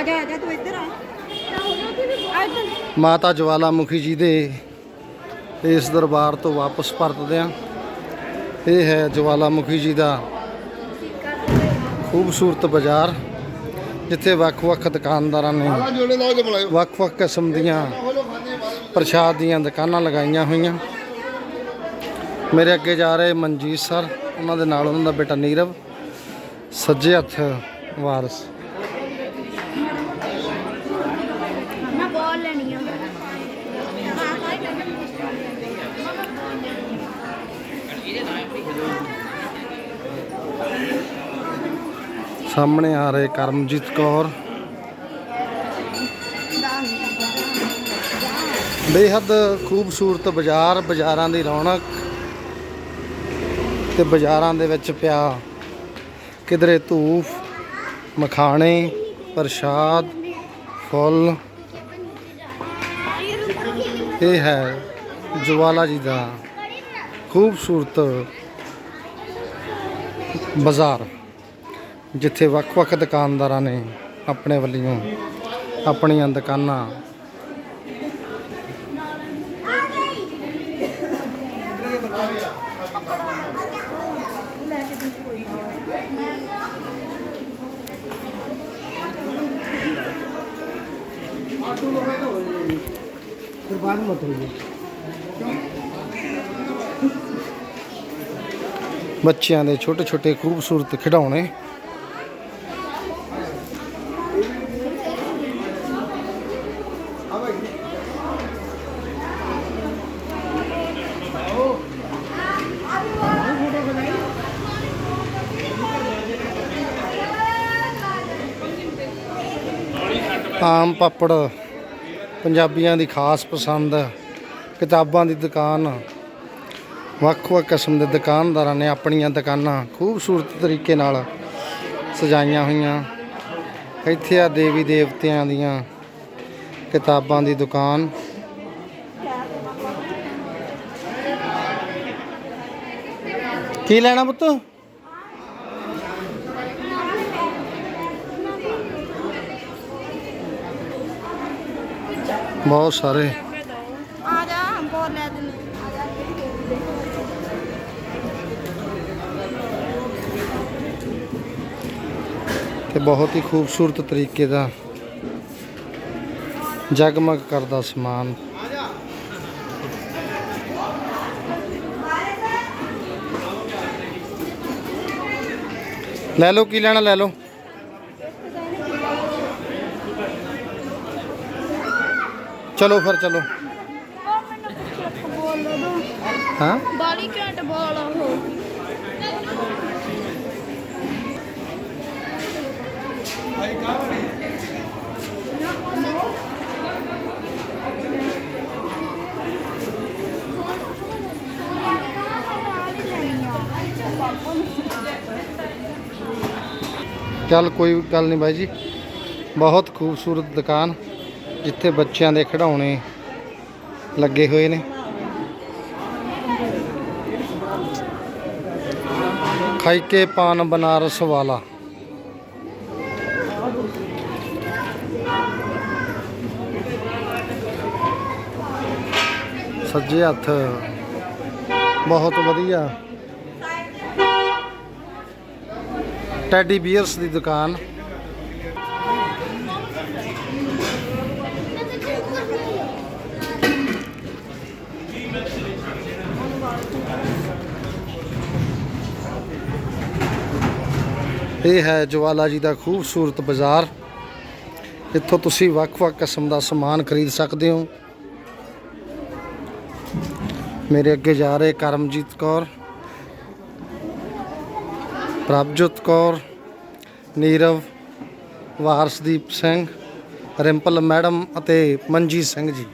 ਆ ਜਾ ਆ ਜਾ ਤੂੰ ਇੱਧਰ ਆ। ਆ ਇੱਧਰ ਮਾਤਾ ਜਵਾਲਾਮੁਖੀ ਜੀ ਦੇ ਇਸ ਦਰਬਾਰ ਤੋਂ ਵਾਪਸ ਪਰਤਦੇ ਆ ਇਹ ਹੈ ਜਵਾਲਾਮੁਖੀ ਜੀ ਦਾ ਖੂਬਸੂਰਤ ਬਾਜ਼ਾਰ ਜਿੱਥੇ ਵੱਖ-ਵੱਖ ਦੁਕਾਨਦਾਰਾਂ ਨੇ ਵੱਖ-ਵੱਖ ਕਿਸਮ ਦੀਆਂ ਪ੍ਰਸ਼ਾਦ ਦੀਆਂ ਦੁਕਾਨਾਂ ਲਗਾਈਆਂ ਹੋਈਆਂ। ਮੇਰੇ ਅੱਗੇ ਜਾ ਰਹੇ ਮਨਜੀਤ ਸਰ ਉਹਨਾਂ ਦੇ ਨਾਲ ਉਹਨਾਂ ਦਾ ਬੇਟਾ ਨੀਰਵ। ਸੱਜੇ ਹੱਥ ਵਾਰਸ ਮੈਂ ਬਾਲ ਲੈਣੀ ਆ ਸਾਹਮਣੇ ਆ ਰਹੇ ਕਰਮਜੀਤ ਕੌਰ। ਬੇਹੱਦ ਖੂਬਸੂਰਤ ਬਾਜ਼ਾਰ, ਬਾਜ਼ਾਰਾਂ ਦੀ ਰੌਣਕ ਤੇ ਬਾਜ਼ਾਰਾਂ ਦੇ ਵਿੱਚ ਪਿਆ ਕਿਧਰੇ ਧੂਫ, ਮਖਾਣੇ, ਪ੍ਰਸ਼ਾਦ, ਫੁੱਲ। ਇਹ ਹੈ ਜਵਾਲਾ ਜੀ ਦਾ ਖੂਬਸੂਰਤ ਬਾਜ਼ਾਰ ਜਿੱਥੇ ਵੱਖ-ਵੱਖ ਦੁਕਾਨਦਾਰਾਂ ਨੇ ਆਪਣੇ ਵੱਲੋਂ ਆਪਣੀਆਂ ਦੁਕਾਨਾਂ ਬੱਚਿਆਂ ਦੇ ਛੋਟੇ-ਛੋਟੇ ਖੂਬਸੂਰਤ ਖਿਡੌਣੇ। ਆਮ ਪਾਪੜ ਪੰਜਾਬੀਆਂ ਦੀ ਖਾਸ ਪਸੰਦ ਕਿਤਾਬਾਂ ਦੀ ਦੁਕਾਨ ਵੱਖ-ਵੱਖ ਕਿਸਮ ਦੇ ਦੁਕਾਨਦਾਰਾਂ ਨੇ ਆਪਣੀਆਂ ਦੁਕਾਨਾਂ ਖੂਬਸੂਰਤ ਤਰੀਕੇ ਨਾਲ ਸਜਾਈਆਂ ਹੋਈਆਂ। ਇੱਥੇ ਆ ਦੇਵੀ ਦੇਵਤਿਆਂ ਦੀਆਂ ਕਿਤਾਬਾਂ ਦੀ ਦੁਕਾਨ। ਕੀ ਲੈਣਾ ਪੁੱਤ? ਬਹੁਤ ਸਾਰੇ। ਆ ਜਾ ਬਾਲ ਲੈ ਦੇ ਆ ਜਾ। ਤੇ ਬਹੁਤ ਹੀ ਖੂਬਸੂਰਤ ਤਰੀਕੇ ਦਾ ਜਗਮਗ ਕਰਦਾ ਸਮਾਨ। ਲੈ ਲਓ ਕੀ ਲੈਣਾ ਲੈ ਲਓ? ਚਲੋ ਫਿਰ ਚਲੋ। ਹਾਂ? ਬਾਲੀ ਘੰਟ ਬਾਲ ਆ ਉਹ ਚੱਲ ਕੋਈ ਗੱਲ ਨਹੀਂ ਬਾਈ ਜੀ। ਬਹੁਤ ਖੂਬਸੂਰਤ ਦੁਕਾਨ ਜਿੱਥੇ ਬੱਚਿਆਂ ਦੇ ਖਿਡੌਣੇ ਲੱਗੇ ਹੋਏ ਨੇ। ਖਾਈਕੇ ਪਾਨ ਬਨਾਰਸ ਵਾਲਾ। ਸੱਜੇ ਹੱਥ। ਬਹੁਤ ਵਧੀਆ। ਟੈਡੀ ਬੀਅਰਸ ਦੀ ਦੁਕਾਨ। ਇਹ ਹੈ ਜਵਾਲਾ ਜੀ ਦਾ ਖੂਬਸੂਰਤ ਬਾਜ਼ਾਰ। ਇੱਥੋਂ ਤੁਸੀਂ ਵੱਖ-ਵੱਖ ਕਿਸਮ ਦਾ ਸਮਾਨ ਖਰੀਦ ਸਕਦੇ ਹੋ। ਮੇਰੇ ਅੱਗੇ ਜਾ ਰਹੇ ਕਰਮਜੀਤ ਕੌਰ, ਪ੍ਰਭਜੋਤ ਕੌਰ, ਨੀਰਵ ਵਾਰਸਦੀਪ ਸਿੰਘ, ਰਿੰਪਲ ਮੈਡਮ ਅਤੇ ਮਨਜੀਤ ਸਿੰਘ ਜੀ।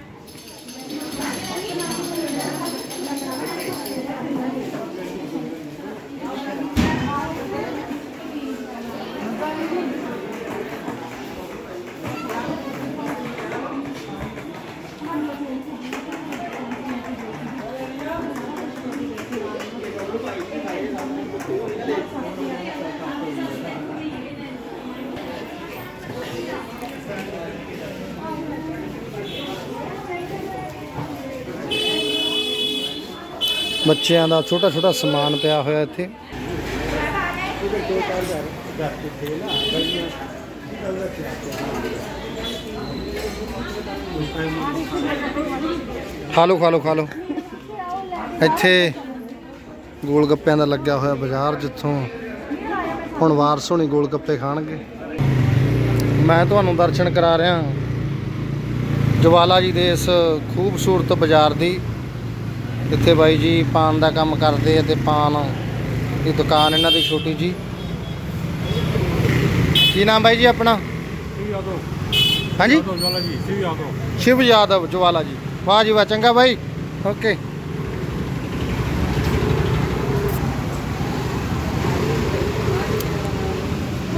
ਬੱਚਿਆਂ ਦਾ ਛੋਟਾ ਛੋਟਾ ਸਮਾਨ ਪਿਆ ਹੋਇਆ ਇੱਥੇ। ਖਾ ਲਓ ਖਾ ਲਓ ਖਾ ਲਓ। ਇੱਥੇ ਗੋਲ ਗੱਪਿਆਂ ਦਾ ਲੱਗਿਆ ਹੋਇਆ ਬਾਜ਼ਾਰ ਜਿੱਥੋਂ ਹੁਣ ਵਾਰਸ ਹੋਣੀ ਗੋਲ ਗੱਪੇ ਖਾਣਗੇ। ਮੈਂ ਤੁਹਾਨੂੰ ਦਰਸ਼ਨ ਕਰਾ ਰਿਹਾ। ਜਵਾਲਾ ਜੀ ਦੇ ਇਸ ਖੂਬਸੂਰਤ ਬਾਜ਼ਾਰ ਦੀ ਇੱਥੇ ਬਾਈ ਜੀ ਪਾਨ ਦਾ ਕੰਮ ਕਰਦੇ ਆ ਤੇ ਪਾਨ ਦੀ ਦੁਕਾਨ ਇਹਨਾਂ ਦੀ ਛੋਟੀ ਜੀ। ਕੀ ਨਾਮ ਬਾਈ ਜੀ ਆਪਣਾ? ਹਾਂਜੀ? ਸ਼ਿਵ ਯਾਦਵ ਜਵਾਲਾ ਜੀ। ਵਾਹ ਜੀ ਵਾਹ ਚੰਗਾ ਬਾਈ। ਓਕੇ।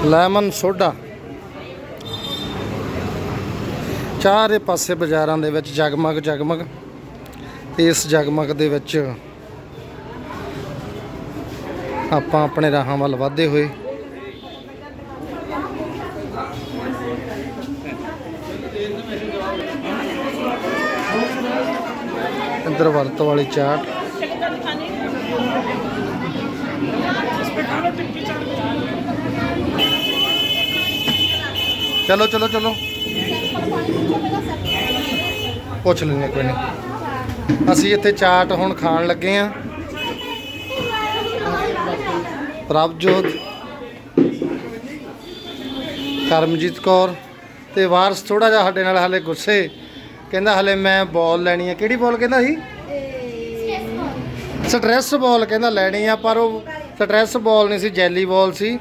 Lemon soda. ਚਾਰੇ ਪਾਸੇ ਬਾਜ਼ਾਰਾਂ ਦੇ ਵਿੱਚ ਜਗਮਗ ਜਗਮਗ। ਇਸ ਜਗਮਗ ਦੇ ਵਿੱਚ ਆਪਾਂ ਆਪਣੇ ਰਾਹਾਂ ਵੱਲ ਵਧਦੇ ਹੋਏ ਇੰਦਰ ਵਰਤ ਵਾਲੀ ਚਾਟ। ਚਲੋ ਚਲੋ ਚਲੋ। ਪੁੱਛ ਲੈਂਦੇ ਕੋਈ ਨਹੀਂ। ਅਸੀਂ ਇੱਥੇ ਚਾਟ ਹੁਣ ਖਾਣ ਲੱਗੇ ਆ ਪ੍ਰਭਜੋਤ ਕਰਮਜੀਤ ਕੌਰ ਤੇ ਵਾਰਸ ਥੋੜਾ ਜਿਹਾ ਸਾਡੇ ਨਾਲ ਹਲੇ ਗੁੱਸੇ। ਕਹਿੰਦਾ ਹਲੇ ਮੈਂ ਬਾਲ ਲੈਣੀ ਆ ਕਿਹੜੀ ਬਾਲ ਕਹਿੰਦਾ ਸੀ? ਸਟ੍ਰੈਸ ਬਾਲ ਕਹਿੰਦਾ ਲੈਣੀ ਆ ਪਰ ਉਹ ਸਟ੍ਰੈਸ ਬਾਲ ਨਹੀਂ ਸੀ ਜੈਲੀ ਬਾਲ ਸੀ।